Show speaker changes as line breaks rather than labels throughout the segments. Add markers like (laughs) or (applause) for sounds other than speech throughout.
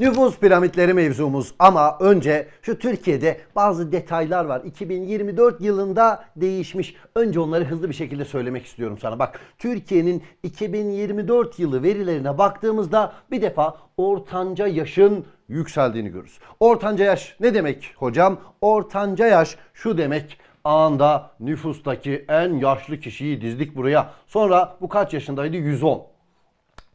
Nüfus piramitleri mevzumuz ama önce şu Türkiye'de bazı detaylar var. 2024 yılında değişmiş. Önce onları hızlı bir şekilde söylemek istiyorum sana. Bak Türkiye'nin 2024 yılı verilerine baktığımızda bir defa ortanca yaşın yükseldiğini görürüz. Ortanca yaş ne demek hocam? Ortanca yaş şu demek anda nüfustaki en yaşlı kişiyi dizdik buraya. Sonra bu kaç yaşındaydı? 110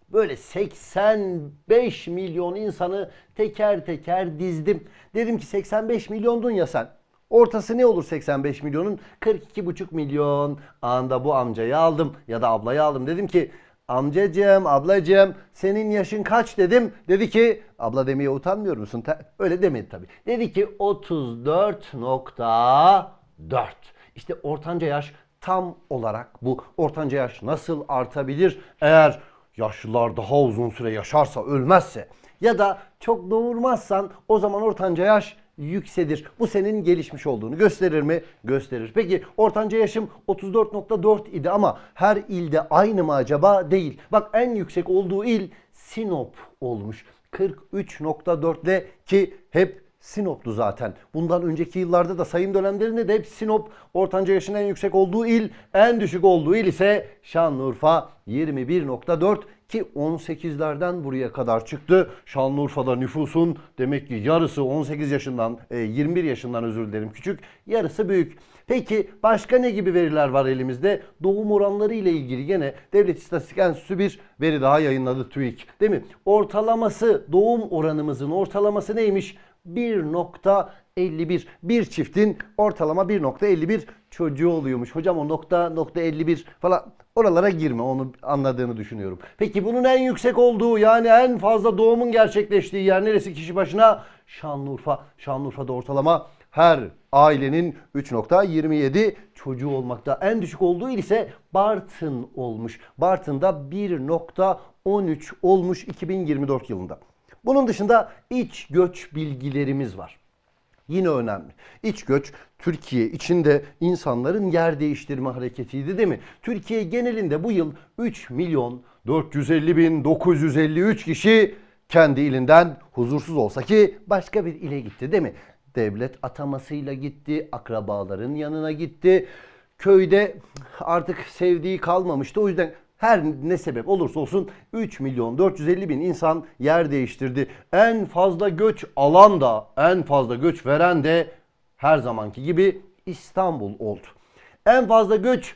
böyle 85 milyon insanı teker teker dizdim. Dedim ki 85 milyondun ya sen. Ortası ne olur 85 milyonun? 42,5 milyon. Anda bu amcayı aldım ya da ablayı aldım. Dedim ki amcacığım, ablacığım senin yaşın kaç dedim. Dedi ki abla demeye utanmıyor musun? Öyle demedi tabii. Dedi ki 34.4. İşte ortanca yaş tam olarak bu. Ortanca yaş nasıl artabilir? Eğer yaşlılar daha uzun süre yaşarsa, ölmezse ya da çok doğurmazsan o zaman ortanca yaş yükselir. Bu senin gelişmiş olduğunu gösterir mi? Gösterir. Peki ortanca yaşım 34.4 idi ama her ilde aynı mı acaba? Değil. Bak en yüksek olduğu il Sinop olmuş. 43.4 ile ki hep Sinop'tu zaten. Bundan önceki yıllarda da sayım dönemlerinde de hep Sinop ortanca yaşın en yüksek olduğu il, en düşük olduğu il ise Şanlıurfa 21.4 ki 18'lerden buraya kadar çıktı. Şanlıurfa'da nüfusun demek ki yarısı 18 yaşından, e, 21 yaşından özür dilerim küçük, yarısı büyük. Peki başka ne gibi veriler var elimizde? Doğum oranları ile ilgili gene Devlet İstatistik Enstitüsü bir veri daha yayınladı TÜİK. Değil mi? Ortalaması, doğum oranımızın ortalaması neymiş? 1.51. Bir çiftin ortalama 1.51 çocuğu oluyormuş. Hocam o nokta nokta 51 falan oralara girme onu anladığını düşünüyorum. Peki bunun en yüksek olduğu yani en fazla doğumun gerçekleştiği yer neresi kişi başına? Şanlıurfa. Şanlıurfa'da ortalama her ailenin 3.27 çocuğu olmakta. En düşük olduğu il ise Bartın olmuş. Bartın'da 1.13 olmuş 2024 yılında. Bunun dışında iç göç bilgilerimiz var. Yine önemli. İç göç Türkiye içinde insanların yer değiştirme hareketiydi değil mi? Türkiye genelinde bu yıl 3 milyon 450 bin 953 kişi kendi ilinden huzursuz olsa ki başka bir ile gitti değil mi? Devlet atamasıyla gitti, akrabaların yanına gitti. Köyde artık sevdiği kalmamıştı. O yüzden her ne sebep olursa olsun 3 milyon 450 bin insan yer değiştirdi. En fazla göç alan da en fazla göç veren de her zamanki gibi İstanbul oldu. En fazla göç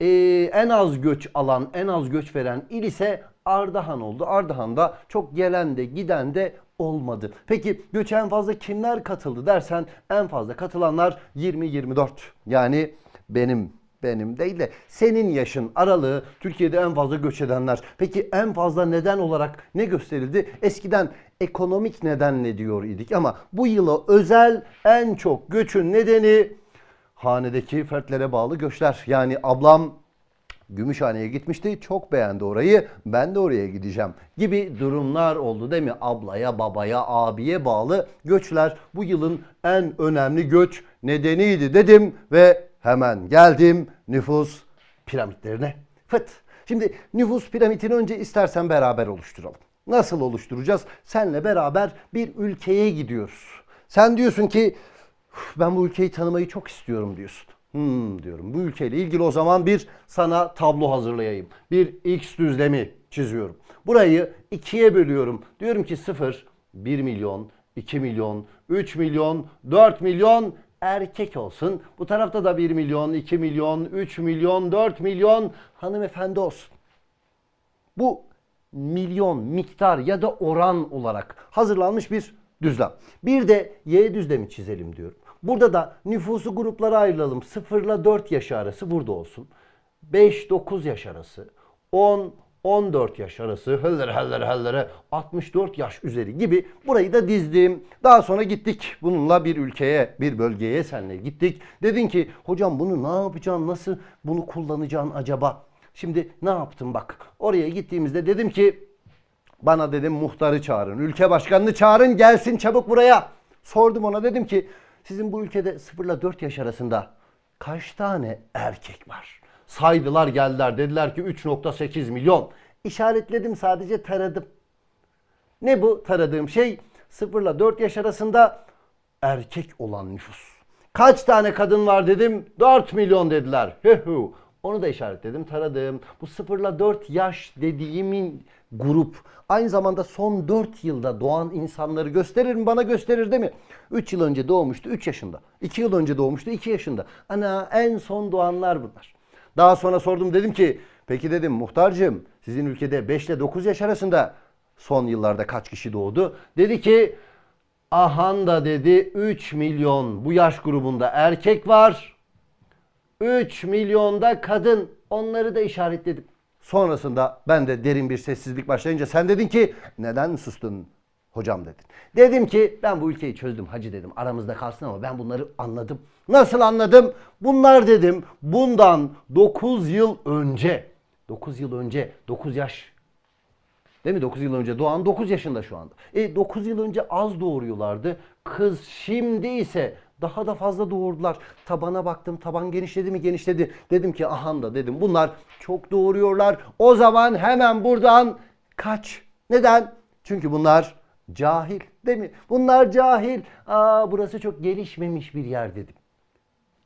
ee, en az göç alan, en az göç veren il ise Ardahan oldu. Ardahan'da çok gelen de giden de olmadı. Peki göçe en fazla kimler katıldı dersen en fazla katılanlar 20-24. Yani benim benim değil de senin yaşın aralığı Türkiye'de en fazla göç edenler. Peki en fazla neden olarak ne gösterildi? Eskiden ekonomik nedenle diyor idik ama bu yıla özel en çok göçün nedeni hanedeki fertlere bağlı göçler. Yani ablam Gümüşhane'ye gitmişti. Çok beğendi orayı. Ben de oraya gideceğim gibi durumlar oldu değil mi? Ablaya, babaya, abiye bağlı göçler bu yılın en önemli göç nedeniydi dedim ve hemen geldim nüfus piramitlerine. Fıt. Şimdi nüfus piramitini önce istersen beraber oluşturalım. Nasıl oluşturacağız? Senle beraber bir ülkeye gidiyoruz. Sen diyorsun ki "Üf, ben bu ülkeyi tanımayı çok istiyorum diyorsun. Hmm diyorum. Bu ülkeyle ilgili o zaman bir sana tablo hazırlayayım. Bir x düzlemi çiziyorum. Burayı ikiye bölüyorum. Diyorum ki 0, 1 milyon, 2 milyon, 3 milyon, 4 milyon erkek olsun. Bu tarafta da 1 milyon, 2 milyon, 3 milyon, 4 milyon hanımefendi olsun. Bu milyon miktar ya da oran olarak hazırlanmış bir düzlem. Bir de Y düzlemi çizelim diyorum. Burada da nüfusu gruplara ayrılalım. 0 ile 4 yaş arası burada olsun. 5-9 yaş arası. 10 14 yaş arası hellere hellere hellere 64 yaş üzeri gibi burayı da dizdim. Daha sonra gittik bununla bir ülkeye bir bölgeye senle gittik. Dedin ki hocam bunu ne yapacaksın nasıl bunu kullanacaksın acaba? Şimdi ne yaptım bak oraya gittiğimizde dedim ki bana dedim muhtarı çağırın, ülke başkanını çağırın gelsin çabuk buraya. Sordum ona dedim ki sizin bu ülkede 0 ile 4 yaş arasında kaç tane erkek var? Saydılar geldiler dediler ki 3.8 milyon. İşaretledim sadece taradım. Ne bu taradığım şey? 0 ile 4 yaş arasında erkek olan nüfus. Kaç tane kadın var dedim? 4 milyon dediler. Hühü. Onu da işaretledim, taradım. Bu 0 ile 4 yaş dediğimin grup aynı zamanda son 4 yılda doğan insanları gösterir mi? Bana gösterir değil mi? 3 yıl önce doğmuştu 3 yaşında. 2 yıl önce doğmuştu 2 yaşında. Ana en son doğanlar bunlar. Daha sonra sordum dedim ki peki dedim muhtarcığım sizin ülkede 5 ile 9 yaş arasında son yıllarda kaç kişi doğdu? Dedi ki ahan da dedi 3 milyon bu yaş grubunda erkek var. 3 milyonda kadın onları da işaretledim. Sonrasında ben de derin bir sessizlik başlayınca sen dedin ki neden sustun hocam dedin. Dedim ki ben bu ülkeyi çözdüm hacı dedim aramızda kalsın ama ben bunları anladım. Nasıl anladım? Bunlar dedim bundan 9 yıl önce 9 yıl önce 9 yaş Değil mi? 9 yıl önce doğan 9 yaşında şu anda. E 9 yıl önce az doğuruyorlardı. Kız şimdi ise daha da fazla doğurdular. Tabana baktım. Taban genişledi mi? Genişledi. Dedim ki ahan da dedim. Bunlar çok doğuruyorlar. O zaman hemen buradan kaç. Neden? Çünkü bunlar cahil. Değil mi? Bunlar cahil. Aa burası çok gelişmemiş bir yer dedim.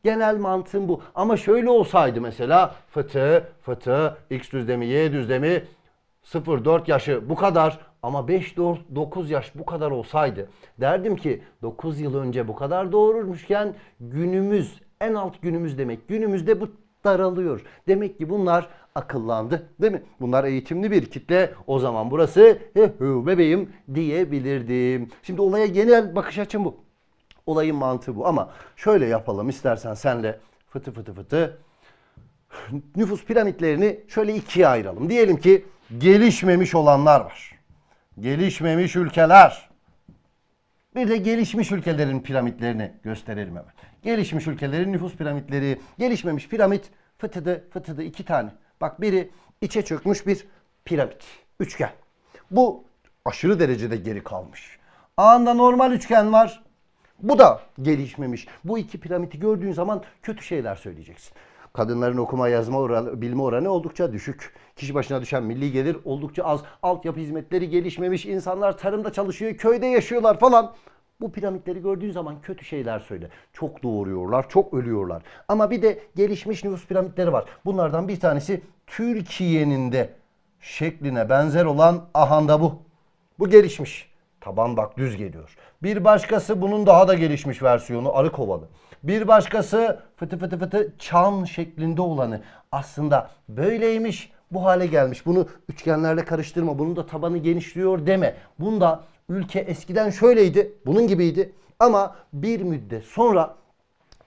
Genel mantığım bu. Ama şöyle olsaydı mesela fıtı, fıtı, x düzlemi, y düzlemi 0-4 yaşı bu kadar ama 5-9 yaş bu kadar olsaydı derdim ki 9 yıl önce bu kadar doğururmuşken günümüz en alt günümüz demek. Günümüzde bu daralıyor. Demek ki bunlar akıllandı değil mi? Bunlar eğitimli bir kitle. O zaman burası "Hü, bebeğim diyebilirdim. Şimdi olaya genel bakış açım bu. Olayın mantığı bu ama şöyle yapalım istersen senle fıtı fıtı fıtı nüfus piramitlerini şöyle ikiye ayıralım. Diyelim ki gelişmemiş olanlar var. Gelişmemiş ülkeler. Bir de gelişmiş ülkelerin piramitlerini gösterelim hemen. Gelişmiş ülkelerin nüfus piramitleri, gelişmemiş piramit fıtıdı fıtıdı iki tane. Bak biri içe çökmüş bir piramit, üçgen. Bu aşırı derecede geri kalmış. A'nda normal üçgen var. Bu da gelişmemiş. Bu iki piramidi gördüğün zaman kötü şeyler söyleyeceksin. Kadınların okuma yazma oranı, bilme oranı oldukça düşük. Kişi başına düşen milli gelir oldukça az. Altyapı hizmetleri gelişmemiş. insanlar tarımda çalışıyor, köyde yaşıyorlar falan. Bu piramitleri gördüğün zaman kötü şeyler söyle. Çok doğuruyorlar, çok ölüyorlar. Ama bir de gelişmiş nüfus piramitleri var. Bunlardan bir tanesi Türkiye'nin de şekline benzer olan ahanda bu. Bu gelişmiş. Taban bak düz geliyor. Bir başkası bunun daha da gelişmiş versiyonu arı kovalı. Bir başkası fıtı fıtı fıtı çan şeklinde olanı. Aslında böyleymiş bu hale gelmiş. Bunu üçgenlerle karıştırma. Bunun da tabanı genişliyor deme. Bunda ülke eskiden şöyleydi. Bunun gibiydi. Ama bir müddet sonra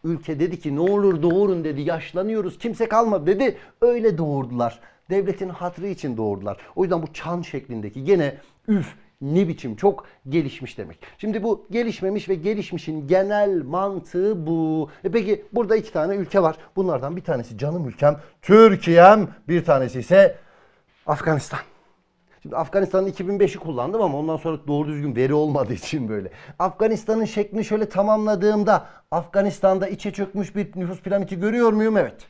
Ülke dedi ki ne olur doğurun dedi. Yaşlanıyoruz. Kimse kalmadı dedi. Öyle doğurdular. Devletin hatrı için doğurdular. O yüzden bu çan şeklindeki gene üf ne biçim çok gelişmiş demek. Şimdi bu gelişmemiş ve gelişmişin genel mantığı bu. E peki burada iki tane ülke var. Bunlardan bir tanesi canım ülkem Türkiye'm. Bir tanesi ise Afganistan. Şimdi Afganistan'ın 2005'i kullandım ama ondan sonra doğru düzgün veri olmadığı için böyle. Afganistan'ın şeklini şöyle tamamladığımda Afganistan'da içe çökmüş bir nüfus piramidi görüyor muyum? Evet.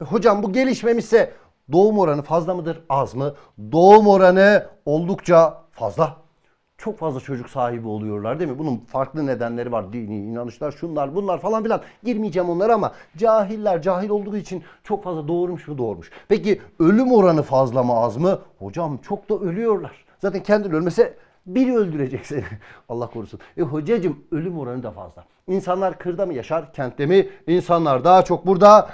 E, hocam bu gelişmemişse doğum oranı fazla mıdır? Az mı? Doğum oranı oldukça fazla. Çok fazla çocuk sahibi oluyorlar değil mi? Bunun farklı nedenleri var. Dini inanışlar, şunlar, bunlar falan filan. Girmeyeceğim onlara ama cahiller cahil olduğu için çok fazla doğurmuş mu doğurmuş. Peki ölüm oranı fazla mı az mı? Hocam çok da ölüyorlar. Zaten kendini ölmese biri öldürecek seni. (laughs) Allah korusun. E hocacığım ölüm oranı da fazla. İnsanlar kırda mı yaşar, kentte mi? İnsanlar daha çok burada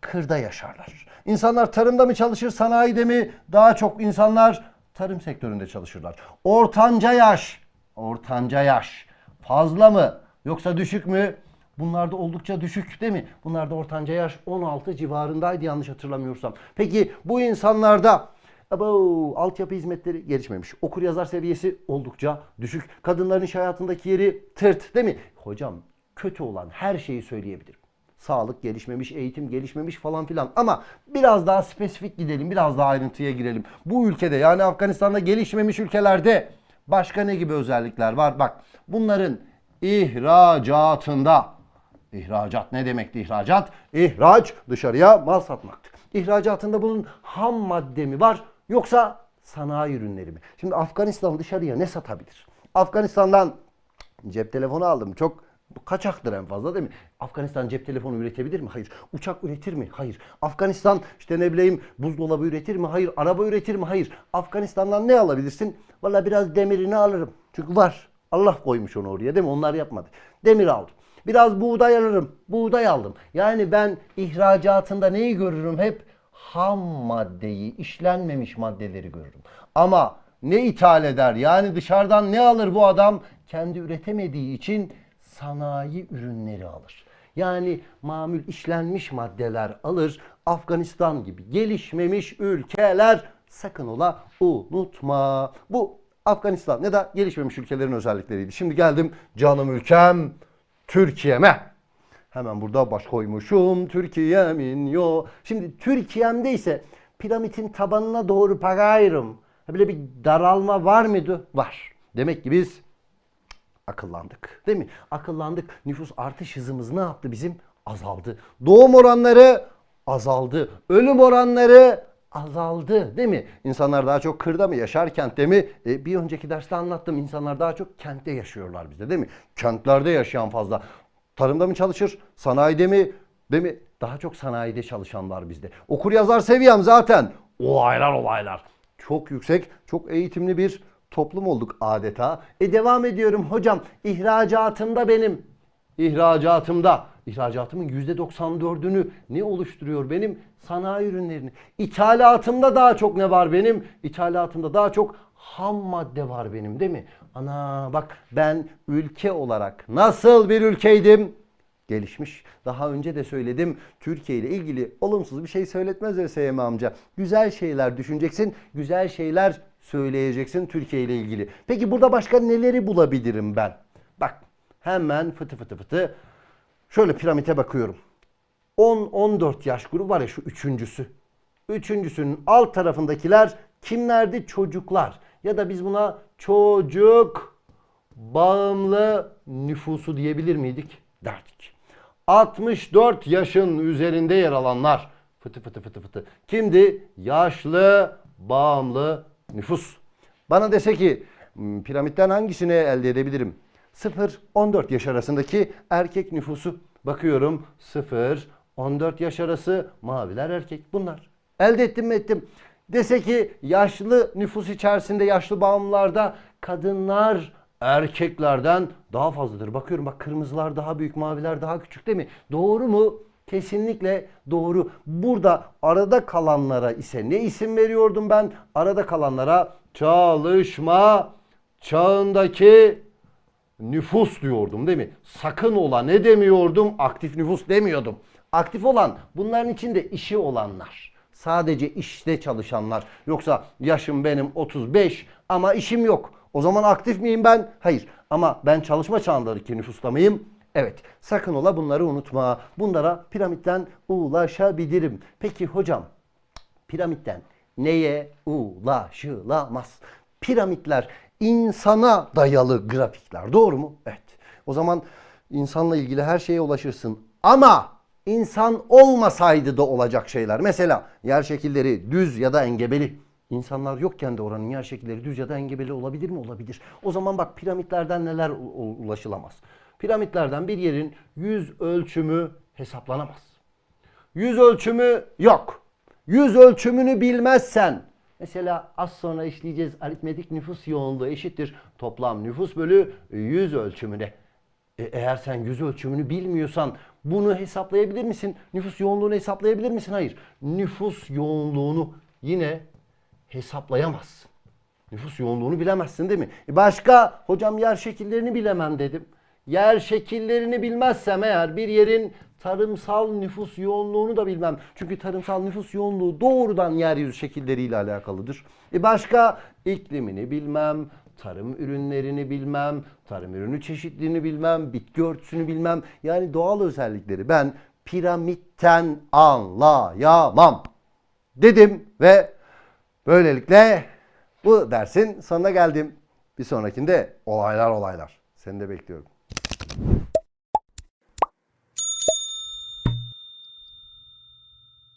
kırda yaşarlar. İnsanlar tarımda mı çalışır, sanayide mi? Daha çok insanlar tarım sektöründe çalışırlar. Ortanca yaş, ortanca yaş fazla mı yoksa düşük mü? Bunlar da oldukça düşük değil mi? Bunlarda ortanca yaş 16 civarındaydı yanlış hatırlamıyorsam. Peki bu insanlarda Abo, altyapı hizmetleri gelişmemiş. Okur yazar seviyesi oldukça düşük. Kadınların iş hayatındaki yeri tırt değil mi? Hocam kötü olan her şeyi söyleyebilirim. Sağlık gelişmemiş, eğitim gelişmemiş falan filan. Ama biraz daha spesifik gidelim, biraz daha ayrıntıya girelim. Bu ülkede yani Afganistan'da gelişmemiş ülkelerde başka ne gibi özellikler var? Bak bunların ihracatında İhracat ne demekti ihracat? İhraç dışarıya mal satmaktır. İhracatında bunun ham madde mi var yoksa sanayi ürünleri mi? Şimdi Afganistan dışarıya ne satabilir? Afganistan'dan cep telefonu aldım. Çok bu kaçaktır en fazla değil mi? Afganistan cep telefonu üretebilir mi? Hayır. Uçak üretir mi? Hayır. Afganistan işte ne bileyim buzdolabı üretir mi? Hayır. Araba üretir mi? Hayır. Afganistan'dan ne alabilirsin? Valla biraz demirini alırım. Çünkü var. Allah koymuş onu oraya değil mi? Onlar yapmadı. Demir aldım. Biraz buğday alırım. Buğday aldım. Yani ben ihracatında neyi görürüm? Hep ham maddeyi, işlenmemiş maddeleri görürüm. Ama ne ithal eder? Yani dışarıdan ne alır bu adam? Kendi üretemediği için sanayi ürünleri alır. Yani mamül işlenmiş maddeler alır. Afganistan gibi gelişmemiş ülkeler sakın ola unutma. Bu Afganistan ya da gelişmemiş ülkelerin özellikleriydi. Şimdi geldim canım ülkem Türkiye'me. Hemen burada baş koymuşum Türkiye'min yo. Şimdi Türkiye'mde ise piramidin tabanına doğru. Ha, Böyle bir daralma var mıydı? Var. Demek ki biz akıllandık. Değil mi? Akıllandık. Nüfus artış hızımız ne yaptı bizim? Azaldı. Doğum oranları azaldı. Ölüm oranları azaldı. Değil mi? İnsanlar daha çok kırda mı yaşar kentte mi? E, bir önceki derste anlattım. İnsanlar daha çok kentte yaşıyorlar bizde değil mi? Kentlerde yaşayan fazla. Tarımda mı çalışır? Sanayide mi? Değil mi? Daha çok sanayide çalışanlar bizde. Okur yazar seviyem zaten. Olaylar olaylar. Çok yüksek, çok eğitimli bir toplum olduk adeta. E devam ediyorum hocam. İhracatımda benim. İhracatımda. İhracatımın %94'ünü ne oluşturuyor benim? Sanayi ürünlerini. İthalatımda daha çok ne var benim? İthalatımda daha çok ham madde var benim değil mi? Ana bak ben ülke olarak nasıl bir ülkeydim? gelişmiş. Daha önce de söyledim. Türkiye ile ilgili olumsuz bir şey söyletmez ÖSYM amca. Güzel şeyler düşüneceksin, güzel şeyler söyleyeceksin Türkiye ile ilgili. Peki burada başka neleri bulabilirim ben? Bak hemen fıtı fıtı fıtı şöyle piramite bakıyorum. 10-14 yaş grubu var ya şu üçüncüsü. Üçüncüsünün alt tarafındakiler kimlerdi? Çocuklar. Ya da biz buna çocuk bağımlı nüfusu diyebilir miydik? Derdik. 64 yaşın üzerinde yer alanlar fıtı fıtı fıtı fıtı. Kimdi? Yaşlı bağımlı nüfus. Bana dese ki "Hmm, piramitten hangisini elde edebilirim? 0-14 yaş arasındaki erkek nüfusu. Bakıyorum 0-14 yaş arası maviler erkek bunlar. Elde ettim mi ettim. Dese ki yaşlı nüfus içerisinde yaşlı bağımlılarda kadınlar erkeklerden daha fazladır. Bakıyorum bak kırmızılar daha büyük, maviler daha küçük değil mi? Doğru mu? Kesinlikle doğru. Burada arada kalanlara ise ne isim veriyordum ben? Arada kalanlara çalışma çağındaki nüfus diyordum değil mi? Sakın ola ne demiyordum? Aktif nüfus demiyordum. Aktif olan bunların içinde işi olanlar. Sadece işte çalışanlar. Yoksa yaşım benim 35 ama işim yok. O zaman aktif miyim ben? Hayır. Ama ben çalışma çağındaki nüfusta mıyım? Evet. Sakın ola bunları unutma. Bunlara piramitten ulaşabilirim. Peki hocam piramitten neye ulaşılamaz? Piramitler insana dayalı grafikler. Doğru mu? Evet. O zaman insanla ilgili her şeye ulaşırsın. Ama insan olmasaydı da olacak şeyler. Mesela yer şekilleri düz ya da engebeli. İnsanlar yokken de oranın yer şekilleri düz ya da engebeli olabilir mi? Olabilir. O zaman bak piramitlerden neler ulaşılamaz? Piramitlerden bir yerin yüz ölçümü hesaplanamaz. Yüz ölçümü yok. Yüz ölçümünü bilmezsen mesela az sonra işleyeceğiz aritmetik nüfus yoğunluğu eşittir toplam nüfus bölü yüz ölçümüne. E, eğer sen yüz ölçümünü bilmiyorsan bunu hesaplayabilir misin? Nüfus yoğunluğunu hesaplayabilir misin? Hayır. Nüfus yoğunluğunu yine hesaplayamazsın. Nüfus yoğunluğunu bilemezsin değil mi? E başka hocam yer şekillerini bilemem dedim. Yer şekillerini bilmezsem eğer bir yerin tarımsal nüfus yoğunluğunu da bilmem. Çünkü tarımsal nüfus yoğunluğu doğrudan yeryüzü şekilleriyle alakalıdır. E başka iklimini bilmem, tarım ürünlerini bilmem, tarım ürünü çeşitliliğini bilmem, bitki örtüsünü bilmem. Yani doğal özellikleri ben piramitten anlayamam dedim ve böylelikle bu dersin sonuna geldim. Bir sonrakinde olaylar olaylar. Seni de bekliyorum.